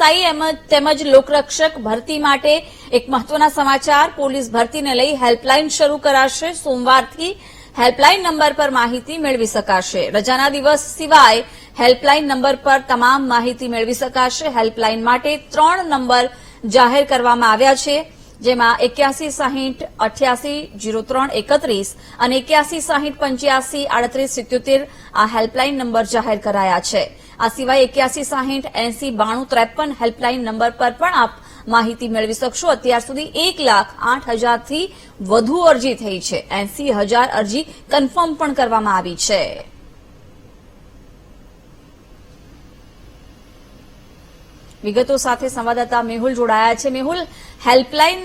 PSI તેમજ લોકરક્ષક ભરતી માટે એક મહત્વના સમાચાર. પોલીસ ભરતીને લઈ હેલ્પલાઇન શરૂ કરાશે. સોમવારથી હેલ્પલાઇન નંબર પર માહિતી મેળવી શકાશે. રજાના દિવસ સિવાય હેલ્પલાઇન નંબર પર તમામ માહિતી મેળવી શકાશે. હેલ્પલાઇન માટે ત્રણ નંબર જાહેર કરવામાં આવ્યા છે, જેમાં એક્યાસી સાહીઠ અઠ્યાસી જીરો ત્રણ એકત્રીસ અને એક્યાસી સાહીઠ પંચ્યાસી આડત્રીસ સિત્યોતેર આ હેલ્પલાઇન નંબર જાહેર કરાયા છે. આ સિવાય એક્યાસી સાહીઠ એસી બાણું ત્રેપન હેલ્પલાઇન નંબર પર પણ આપ માહિતી મેળવી શકશો. અત્યાર સુધી એક લાખ આઠ હજારથી વધુ અરજી થઈ છે. એસી હજાર અરજી કન્ફર્મ પણ કરવામાં આવી છે. વિગતો સાથે સંવાદદાતા મેહુલ જોડાયા છે. મેહુલ, હેલ્પલાઇન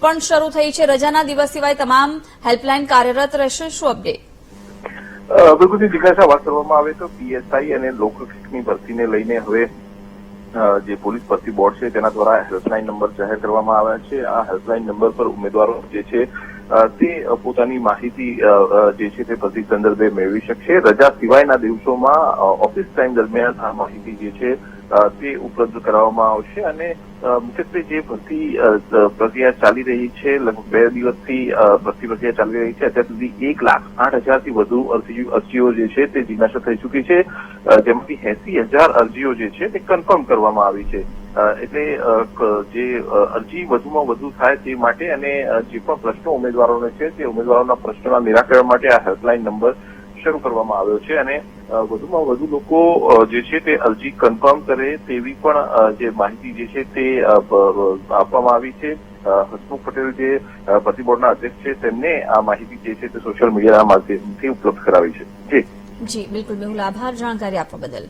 પણ શરૂ થઈ છે. રજાના દિવસ સિવાય તમામ હેલ્પલાઇન કાર્યરત રહેશે. શું અપડેટ? બિલકુલથી જિજ્ઞાસા વાત કરવામાં આવે તો પીએસઆઈ અને લોકરક્ષકની ભરતીને લઈને હવે જે પોલીસ ભરતી બોર્ડ છે તેના દ્વારા હેલ્પલાઇન નંબર જાહેર કરવામાં આવ્યા છે. આ હેલ્પલાઇન નંબર પર ઉમેદવારો જે છે તે પોતાની માહિતી જે છે તે ભરતી સંદર્ભે મેળવી શકશે. રજા સિવાયના દિવસોમાં ઓફિસ ટાઈમ દરમિયાન આ માહિતી જે છે તે ઉપલબ્ધ કરાવવામાં આવશે અને મુખ્યત્વે જે ભરતી પ્રક્રિયા ચાલી રહી છે, લગભગ બે દિવસથી ભરતી પ્રક્રિયા ચાલી રહી છે, અત્યાર સુધી એક લાખ આઠ હજારથી વધુ અરજીઓ જે છે તે જિજ્ઞાસા થઈ ચૂકી છે. જેમાંથી એસી હજાર અરજીઓ જે છે તે કન્ફર્મ કરવામાં આવી છે. એટલે જે અરજી વધુમાં વધુ થાય તે માટે અને જે પણ પ્રશ્નો ઉમેદવારોને છે તે ઉમેદવારોના પ્રશ્નોના નિરાકરણ માટે આ હેલ્પલાઇન નંબર શરૂ કરવામાં આવ્યો છે અને વધુમાં વધુ લોકો જે છે તે અરજી કન્ફર્મ કરે તેવી પણ જે માહિતી જે છે તે આપવામાં આવી છે. હસમુખ પટેલ જે ભરતી બોર્ડના અધ્યક્ષ છે તેમને આ માહિતી જે છે તે સોશિયલ મીડિયાના માધ્યમથી ઉપલબ્ધ કરાવી છે. જી. જી, બિલકુલ. મેહુલ આભાર જાણકારી આપવા બદલ.